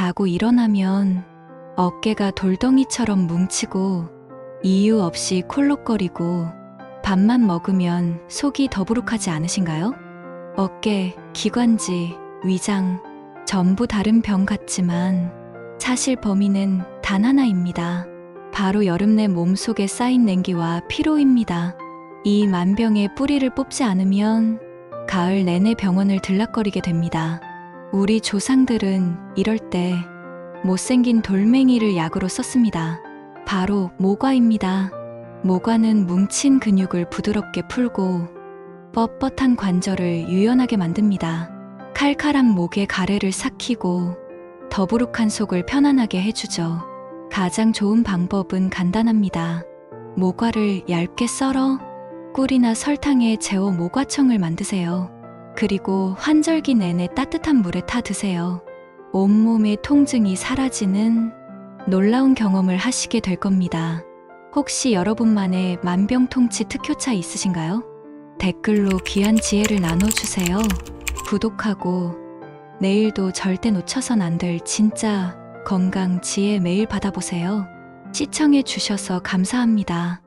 자고 일어나면 어깨가 돌덩이처럼 뭉치고 이유 없이 콜록거리고 밥만 먹으면 속이 더부룩하지 않으신가요? 어깨, 기관지, 위장, 전부 다른 병 같지만 사실 범인은 단 하나입니다. 바로 여름 내 몸속에 쌓인 냉기와 피로입니다. 이 만병의 뿌리를 뽑지 않으면 가을 내내 병원을 들락거리게 됩니다. 우리 조상들은 이럴 때 못생긴 돌멩이를 약으로 썼습니다. 바로 모과입니다. 모과는 뭉친 근육을 부드럽게 풀고 뻣뻣한 관절을 유연하게 만듭니다. 칼칼한 목에 가래를 삭히고 더부룩한 속을 편안하게 해주죠. 가장 좋은 방법은 간단합니다. 모과를 얇게 썰어 꿀이나 설탕에 재워 모과청을 만드세요. 그리고 환절기 내내 따뜻한 물에 타 드세요. 온몸의 통증이 사라지는 놀라운 경험을 하시게 될 겁니다. 혹시 여러분만의 만병통치 특효차 있으신가요? 댓글로 귀한 지혜를 나눠주세요. 구독하고 내일도 절대 놓쳐선 안 될 진짜 건강 지혜 매일 받아보세요. 시청해 주셔서 감사합니다.